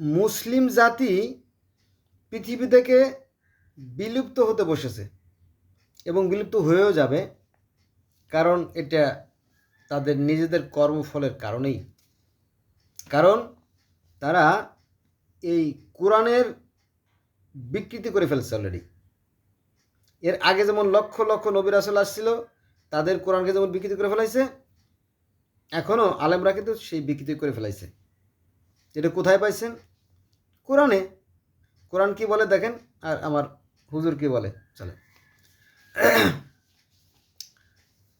মুসলিম জাতি পৃথিবী থেকে বিলুপ্ত হতে বসেছে এবং বিলুপ্ত হয়েও যাবে, কারণ এটা তাদের নিজেদের কর্মফলের কারণেই। কারণ তারা এই কোরআনের বিকৃতি করে ফেলছে অলরেডি এর আগে যেমন লক্ষ লক্ষ নবীর আসল আসছিল, তাদের কোরআনকে যেমন বিকৃতি করে ফেলাইছে এখনও আলেমরা কিন্তু সেই বিকৃতি করে ফেলাইছে। এটা কোথায় পাইছেন? কোরআনে, কোরআন কি বলে দেখেন, আর আমার হুজুর কি বলে চলে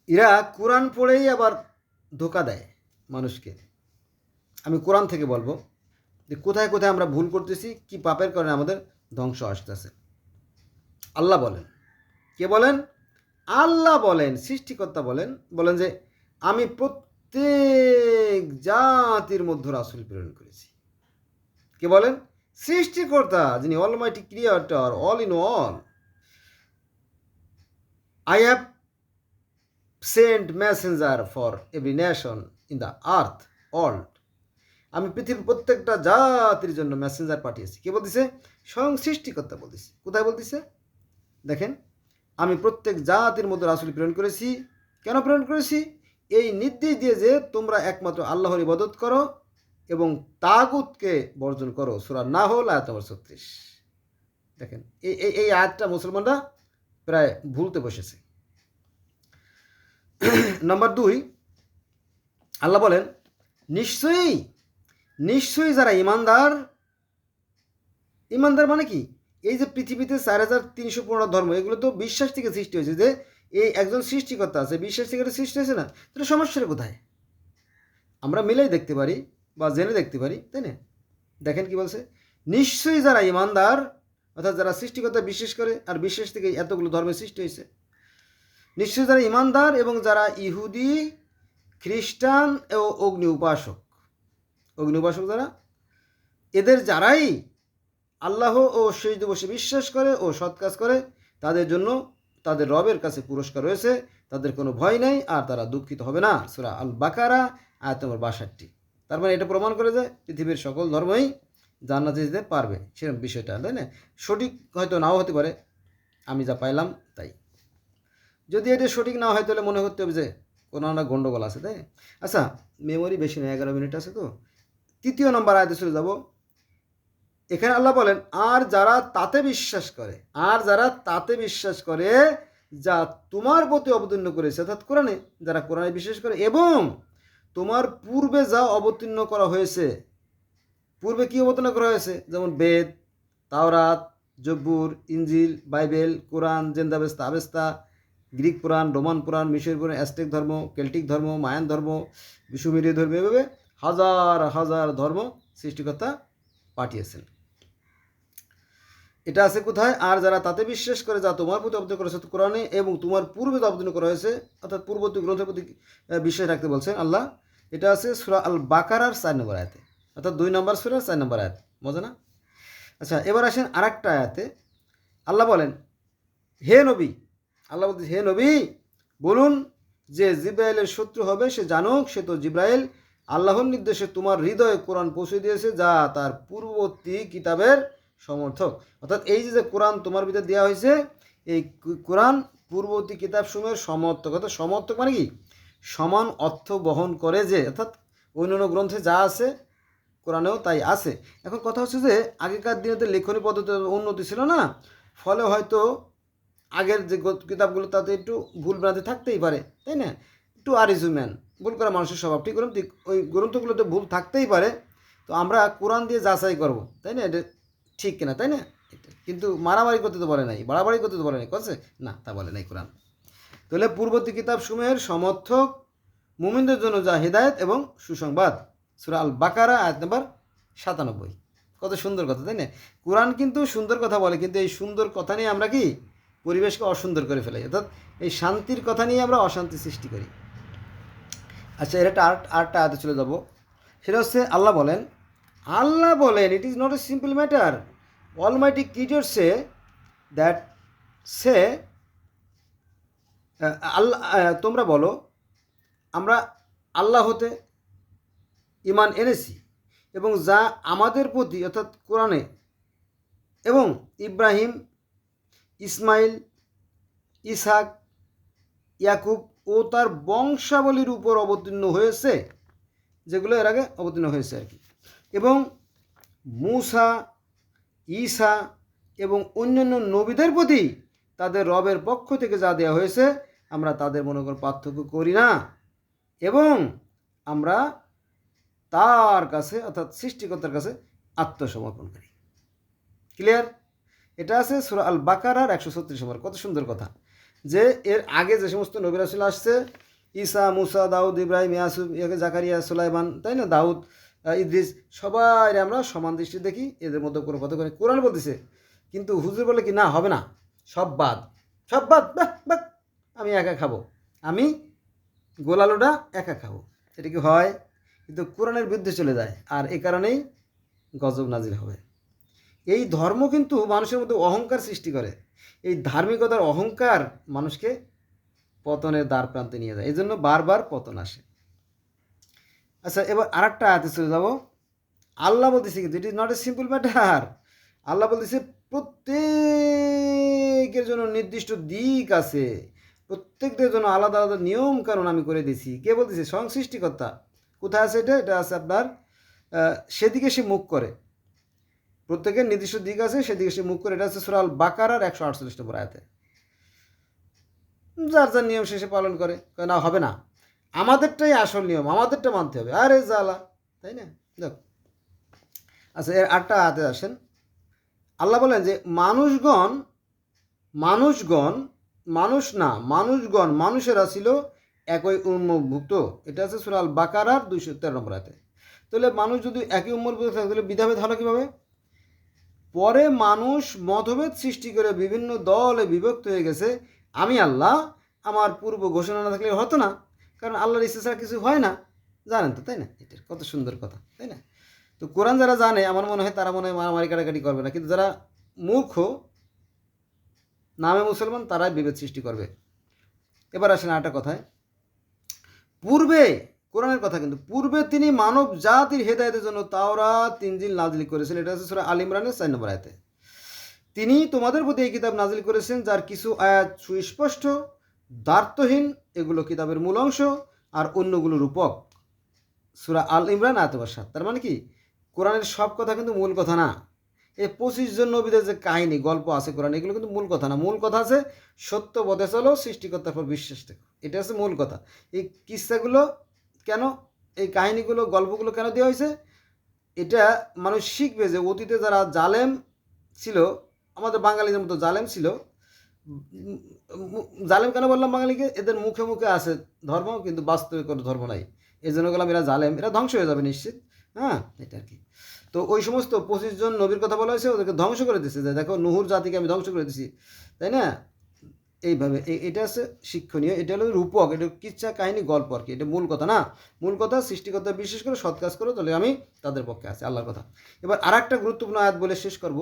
এরা কোরআন পড়েই আবার ধোকা দেয় মানুষকে। আমি কোরআন থেকে বলব যে কোথায় কোথায় আমরা ভুল করতেছি, কি পাপের কারণে আমাদের ধ্বংস আসতেছে। আল্লাহ বলেন। কে বলেন? আল্লাহ বলেন, সৃষ্টিকর্তা বলেন বলেন যে আমি প্রত্যেক জাতির মধ্যে রাসুল প্রেরণ করেছি। কে বলেন? সৃষ্টিকর্তা যিনি almighty creator all in all I have sent messenger for every nation in the earth world আমি পৃথিবীর প্রত্যেকটা জাতির জন্য মেসেঞ্জার পাঠিয়েছি। কে বলতেছে? স্বয়ং সৃষ্টিকর্তা বলতেছে। কোথায় বলতেছে? দেখেন, আমি প্রত্যেক জাতির মধ্যে রাসুল প্রেরণ করেছি। কেন প্রেরণ করেছি? এই নির্দেশ দিয়ে যে তোমরা একমাত্র আল্লাহর ইবাদত করো এবং তাগুতকে বর্জন করো, সুরা না হল আয়াত নম্বর ছত্রিশ। দেখেন, এই এই আয়াতটা মুসলমানরা প্রায় ভুলতে বসেছে। নম্বর দুই, আল্লাহ বলেন, নিশ্চয়ই নিশ্চয়ই যারা ইমানদার ইমানদার মানে কি? এই যে পৃথিবীতে চার হাজার তিনশো পনেরো ধর্ম, এগুলো তো বিশ্বাস থেকে সৃষ্টি হয়েছে যে এই একজন সৃষ্টিকর্তা আছে, বিশ্বাস থেকে সৃষ্টি হয়েছে না, তাহলে সমস্যাটা কোথায়? আমরা মিলেই দেখতে পারি বা জেনে দেখতে পারি, তাই না? দেখেন কি বলছে, নিশ্চয়ই যারা ইমানদার, অর্থাৎ যারা সৃষ্টিকর্তা বিশ্বাস করে, আর বিশ্বাস থেকে এতগুলো ধর্মের সৃষ্টি হয়েছে, নিশ্চয়ই যারা ইমানদার এবং যারা ইহুদি, খ্রিস্টান ও অগ্নি উপাসক অগ্নি উপাসক যারা, এদের যারাই আল্লাহ ও শেষ দিবসে বিশ্বাস করে ও সৎ কাজ করে, তাদের জন্য তাদের রবের কাছে পুরস্কার রয়েছে, তাদের কোনো ভয় নেই, আর তারা দুঃখিত হবে না। সুরা আল বাকারা আয়াত নম্বর বাষট্টি। তার মানে এটা প্রমাণ করে যে পৃথিবীর সকল ধর্মই জান্নাতে যেতে পারবে সেরকম বিষয়টা, তাই না? সঠিক হয়তো নাও হতে পারে, আমি যা পাইলাম তাই। যদি এটা সঠিক না হয়, তাহলে মনে করতে হবে যে কোনো না গণ্ডগোল আছে, তাই আচ্ছা মেমোরি বেশি নেই, এগারো মিনিট আছে তো। তৃতীয় নম্বর আয়তে চলে যাব। এখানে আল্লাহ বলেন, আর যারা তাতে বিশ্বাস করে, আর যারা তাতে বিশ্বাস করে, যা তোমার প্রতি অবতীর্ণ করেছে, অর্থাৎ কোরআনে, যারা কোরআনে বিশ্বাস করে এবং তোমার পূর্বে যা অবতীর্ণ করা হয়েছে, পূর্বে কি অবতীর্ণ করা হয়েছে? যেমন বেদ, তাওরাত, জব্বুর, ইঞ্জিল, বাইবেল, কোরআন, জেন্দাবেস্তা, আবেস্তা, গ্রিক পুরাণ, রোমান পুরাণ মিশর পুরাণ, অ্যাস্টেক ধর্ম, কেল্টিক ধর্ম, মায়ান ধর্ম, বিশ্বমিরীয় ধর্ম, এভাবে হাজার হাজার ধর্ম সৃষ্টিকর্তা পাঠিয়েছেন। এটা আছে কোথায়? আর যারা তাতে বিশ্বাস করে যা তোমার প্রতি অবতীর্ণ করেছে কোরআনে এবং তোমার পূর্বে অবতীর্ণ করা হয়েছে অর্থাৎ পূর্ববর্তী গ্রন্থের প্রতি বিশ্বাস রাখতে বলছেন আল্লাহ। এটা আছে সুরা আল বাকারার চার নম্বর আয়াতে। অর্থাৎ দুই নম্বর সুরার চার নম্বর আয়াত। মজা না? আচ্ছা এবার আসেন আর একটা আয়াতে। আল্লাহ বলেন, হে নবী, আল্লাহ বলতে হে নবী, বলুন যে জিব্রাইলের শত্রু হবে, সে জানুক, সে তো জিব্রাইল। আল্লাহর নির্দেশে তোমার হৃদয়ে কোরআন পৌঁছে দিয়েছে, যা তার পূর্ববর্তী কিতাবের সমর্থক। অর্থাৎ এই যে কোরআন তোমার ভিতরে দেওয়া হয়েছে, এই কোরআন পূর্ববর্তী কিতাব সমূহের সমর্থক। অর্থাৎ সমর্থক মানে কি? সমান অর্থ বহন করে যে, অর্থাৎ অন্যান্য গ্রন্থে যা আছে, কোরআনেও তাই আছে। এখন কথা হচ্ছে যে, আগেকার দিনে তো লেখনী পদ্ধতি উন্নতি ছিল না। ফলে হয়তো আগের যে কিতাবগুলো, তাতে একটু ভুল ভ্রান্তি থাকতেই পারে, তাই না? একটু আর ইজ ম্যান ভুল করা মানুষের স্বভাব। ঠিক করুন ওই গ্রন্থগুলোতে ভুল থাকতেই পারে। তো আমরা কোরআন দিয়ে যাচাই করব, তাই না? ঠিক কিনা, তাই না। কিন্তু মারামারি করতে তো বলে নাই, বাড়াবাড়ি করতে তো বলে নাই করছে না, তা বলে নাই কোরআন। তাহলে পূর্ববর্তী কিতাব সমূহের সমর্থক মুমিনদের জন্য যা হেদায়েত এবং সুসংবাদ, সুরা আল বাকারা আয়াত নম্বর সাতানব্বই। কত সুন্দর কথা, তাই না? কোরআন কিন্তু সুন্দর কথা বলে, কিন্তু এই সুন্দর কথা নিয়ে আমরা কি পরিবেশকে অসুন্দর করে ফেলাই? অর্থাৎ এই শান্তির কথা নিয়ে আমরা অশান্তি সৃষ্টি করি। আচ্ছা এর একটা আর্ট আর্টটা আয়াতে চলে যাব। সেটা হচ্ছে আল্লাহ বলেন আল্লাহ বলেন it is not a simple matter all almighty কিজোর say? That সে আল্লাহ তোমরা বলো, আমরা আল্লাহ হতে ইমান এনেছি এবং যা আমাদের প্রতি, অর্থাৎ কোরআনে, এবং ইব্রাহিম, ইসমাইল ইসাক ইয়াকুব ও তার বংশাবলীর উপর অবতীর্ণ হয়েছে, যেগুলো এর আগে অবতীর্ণ হয়েছে আর কি। এবং মুসা, ঈসা এবং অন্যান্য নবীদের প্রতি তাদের রবের পক্ষ থেকে যা দেওয়া হয়েছে, আমরা তাদের মনে কর পার্থক্য করি না। এবং আমরা তার কাছে, অর্থাৎ সৃষ্টিকর্তার কাছে আত্মসমর্পণ করি। ক্লিয়ার এটা আছে সুরা আল বাকারার একশো ছত্রিশ নম্বর। কত সুন্দর কথা। যে এর আগে যে সমস্ত নবী রাসুল আসছে, ঈসা, মুসা, দাউদ, ইব্রাহিম, ইয়াসুফ জাকারিয়া, সুলাইমান, তাই না? দাউদ ইদ্রিস সবাই আমরা সমান দৃষ্টি দেখি, এদের মধ্যে কোনো কথা করে কোরআন বলতেছে, কিন্তু হুজুর বলে কি না, হবে না? সব বাদ। সব বাদ, বাহ বাহ, আমি একা খাব। আমি গোলালোটা একা খাব। এটা কি হয়? কিন্তু কোরআনের বিরুদ্ধে চলে যায়, আর এ কারণেই গজব নাজির হবে। এই ধর্ম কিন্তু মানুষের মধ্যে অহংকার সৃষ্টি করে। এই ধার্মিকতার অহংকার মানুষকে পতনের দ্বার প্রান্তে নিয়ে যায়। এই জন্য বারবার পতন আসে। আচ্ছা এবার আর একটা আয়াতে চলে যাব। আল্লাহ বলতেছে কিন্তু it is not a simple matter আল্লাহ বলতেছে, প্রত্যেকের জন্য নির্দিষ্ট দিক আছে। প্রত্যেকদের জন্য আলাদা আলাদা নিয়ম কারণ আমি করে দিয়েছি। কে বলতেছে? স্বয়ং সৃষ্টিকর্তা কোথায় আছে এটা? এটা আছে আপনার সেদিকে সে মুখ করে। প্রত্যেকের নির্দিষ্ট দিক আছে, সেদিকে সে মুখ করে। এটা হচ্ছে সুরাল বাকারার একশো আটচল্লিশ নম্বর আয়াতে। যার যার নিয়ম শেষে পালন করে। না, হবে না। আমাদেরটাই আসল নিয়ম, আমাদেরটা মানতে হবে। আরে জ্বালা, তাই না? দেখ। আচ্ছা এর আটটা হাতে আসেন। আল্লাহ বলেন যে, মানুষগণ মানুষগণ, মানুষ না, মানুষগণ, মানুষেরা ছিল একই উন্মুক্ত এটা আছে সুরাল বাকারার দুইশো তেরো নম্বর হাতে তাহলে মানুষ যদি একই উন্মুক্ত থাকে, তাহলে বিধাভেদ হলো কীভাবে? পরে মানুষ মতভেদ সৃষ্টি করে বিভিন্ন দলে বিভক্ত হয়ে গেছে। আমি আল্লাহ, আমার পূর্ব ঘোষণা না থাকলে হতো না। কারণ আল্লাহর ইচ্ছে ছাড়া কিছু হয় না। জানেন তো, তাই না? এটা কত সুন্দর কথা, তাই না? তো কোরআন যারা জানে, আমার মনে হয় তারা মনে হয় মারামারি কাটাকাটি করবে না। কিন্তু যারা মূর্খ, নামে মুসলমান, তারাই বিভেদ সৃষ্টি করবে। এবার আসেন আরেকটা কথায়। পূর্বে, কোরআনের কথা কিন্তু, পূর্বে তিনি মানব জাতির হেদায়তের জন্য তাওরা তিনজিল নাজিল করেছেন। এটা হচ্ছে সুরা আল ইমরানের চার নম্বর আয়াতে। তিনি তোমাদের প্রতি এই কিতাব নাজিল করেছেন, যার কিছু আয়াত সুস্পষ্ট দ্বার্থহীন, এগুলো কিতাবের মূল অংশ আর অন্যগুলো রূপক। সুরা আল ইমরান আয়াতবার সাত। তার মানে কি? কোরআনের সব কথা কিন্তু মূল কথা না। এই পঁচিশ জন নবীদের যে কাহিনী, গল্প আছে কোরআন, এগুলো কিন্তু মূল কথা না। মূল কথা আছে সত্য বদে চলো, সৃষ্টিকর্তার পর বিশ্বাস দেখো এটা হচ্ছে মূল কথা। এই কিস্সাগুলো কেন, এই কাহিনীগুলো, গল্পগুলো কেন দেওয়া হয়েছে? এটা মানুষ শিখবে যে অতীতে যারা জালেম ছিল, আমাদের বাঙালিদের মতো জালেম ছিল জালেম কেন বললাম বাঙালিকে? এদের মুখে মুখে আছে ধর্ম, কিন্তু বাস্তবে কোনো ধর্ম নাই। এই জন্য গেলাম এরা জালেম, এরা ধ্বংস হয়ে যাবে নিশ্চিত। হ্যাঁ এটা আর কি। তো ওই সমস্ত পঁচিশ জন নবীর কথা বলা হয়েছে, ওদেরকে ধ্বংস করে দিচ্ছে। যে দেখো, নুহুর জাতিকে আমি ধ্বংস করে দিছি। তাই না? এইভাবে এটা হচ্ছে শিক্ষণীয়, এটা হলো রূপক, এটা কিচ্ছা, কাহিনী, গল্প আর কি। এটা মূল কথা না? মূল কথা, সৃষ্টিকর্তা বিশেষ করে, সৎ কাজ করো, তাহলে আমি তাদের পক্ষে আছি, আল্লাহর কথা। এবার আর একটা গুরুত্বপূর্ণ আয়াত বলে শেষ করব।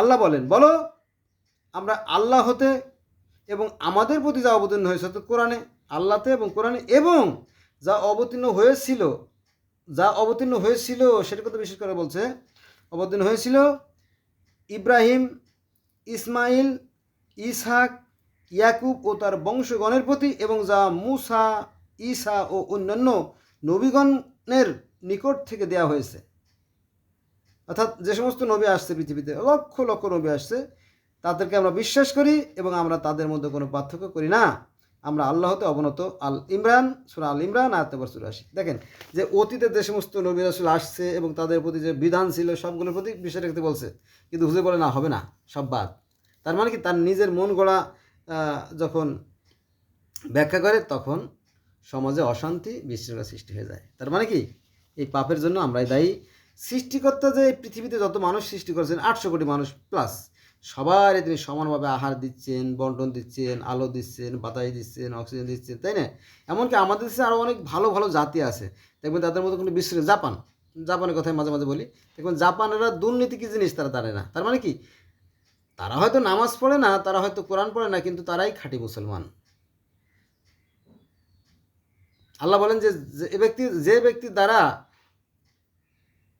আল্লাহ বলেন, বলো আমরা আল্লাহ হতে এবং আমাদের প্রতি যা অবতীর্ণ হয়েছে, অর্থাৎ কোরআনে, আল্লাহতে এবং কোরআনে এবং যা অবতীর্ণ হয়েছিল, যা অবতীর্ণ হয়েছিল সেটা কথা বিশেষ করে বলছে, অবতীর্ণ হয়েছিল ইব্রাহিম, ইসমাইল, ইসহাক, ইয়াকুব ও তার বংশগণের প্রতি এবং যা মুসা, ঈসা ও অন্যান্য নবীগণের নিকট থেকে দেয়া হয়েছে। অর্থাৎ যে সমস্ত নবী আসছে পৃথিবীতে, লক্ষ লক্ষ নবী আসছে তাদেরকে আমরা বিশ্বাস করি এবং আমরা তাদের মধ্যে কোনো পার্থক্য করি না। আমরা আল্লাহতে অবনত আল ইমরান, সুরা আল ইমরান, আয়াত নম্বর চুরাশি দেখেন যে অতীতে যে সমস্ত নবী রাসূল আসছে এবং তাদের প্রতি যে বিধান ছিল সবগুলোর প্রতি বিশ্বাস রাখতে বলছে, কিন্তু হুজুর বলে, না, হবে না, সব বাদ। তার মানে কি? তার নিজের মন গড়া যখন ব্যাখ্যা করে, তখন সমাজে অশান্তি, বিশৃঙ্খলা সৃষ্টি হয়ে যায়। তার মানে কি? এই পাপের জন্য আমরাই দায়ী। সৃষ্টিকর্তা যে পৃথিবীতে যত মানুষ সৃষ্টি করেছেন, আটশো কোটি মানুষ প্লাস সবার তিনি সমানভাবে আহার দিচ্ছেন, বন্টন দিচ্ছেন, আলো দিচ্ছেন, বাতাস দিচ্ছেন, অক্সিজেন দিচ্ছেন, তাই না? এমনকি আমাদের দেশে আরও অনেক ভালো ভালো জাতি আছে। দেখবেন তাদের মধ্যে কোনো বিশ্ব জাপান। জাপানের কথাই মাঝে মাঝে বলি। দেখবেন জাপানেরা দুর্নীতি কী জিনিস তারা জানে না। তার মানে কি? তারা হয়তো নামাজ পড়ে না, তারা হয়তো কোরআন পড়ে না, কিন্তু তারাই খাঁটি মুসলমান। আল্লাহ বলেন যে যে ব্যক্তি যে ব্যক্তি দ্বারা,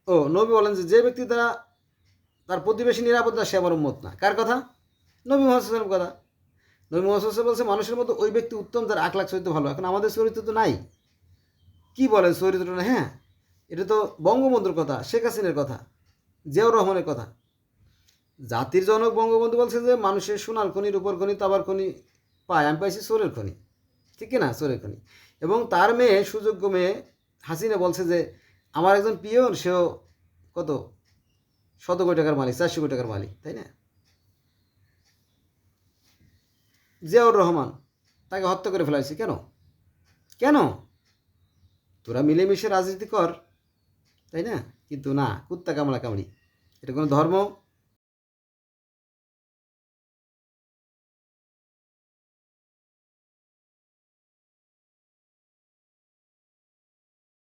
ও নবী বলেন যে যে ব্যক্তি দ্বারা তার প্রতিবেশী নিরাপদ না সে আমার উম্মত না। কার কথা? নবী মোহাম্মদ কথা। নবী মোহাম্মদ বলছে, মানুষের মতো ওই ব্যক্তি উত্তম যার আখ লাখ চরিত্র ভালো। এখন আমাদের চরিত্র তো নাই। কি বলেন চরিত্রটা? হ্যাঁ এটা তো বঙ্গবন্ধুর কথা, শেখ হাসিনের কথা, জিয়াউর রহমানের কথা। জাতির জনক বঙ্গবন্ধু বলছে যে, মানুষের সোনার খনি, রূপর খনি, তাবার খনি পায়। আমি পাইছি সোরের খনি। ঠিক না? চোরের খনি। এবং তার মেয়ে, সুযোগ্য মেয়ে হাসিনা বলছে যে, আমার একজন পিয়ন, সেও কত? শত কোটি টাকার মালিক, চারশো কোটি টাকার মালিক, তাই না? জিয়াউর রহমান তাকে হত্যা করে ফেলাইছে কেন? কেন? তোরা মিলেমিশে রাজনীতি কর, তাই না? কিন্তু না, কুত্তা কামড়া কামড়ি। এটা কোনো ধর্ম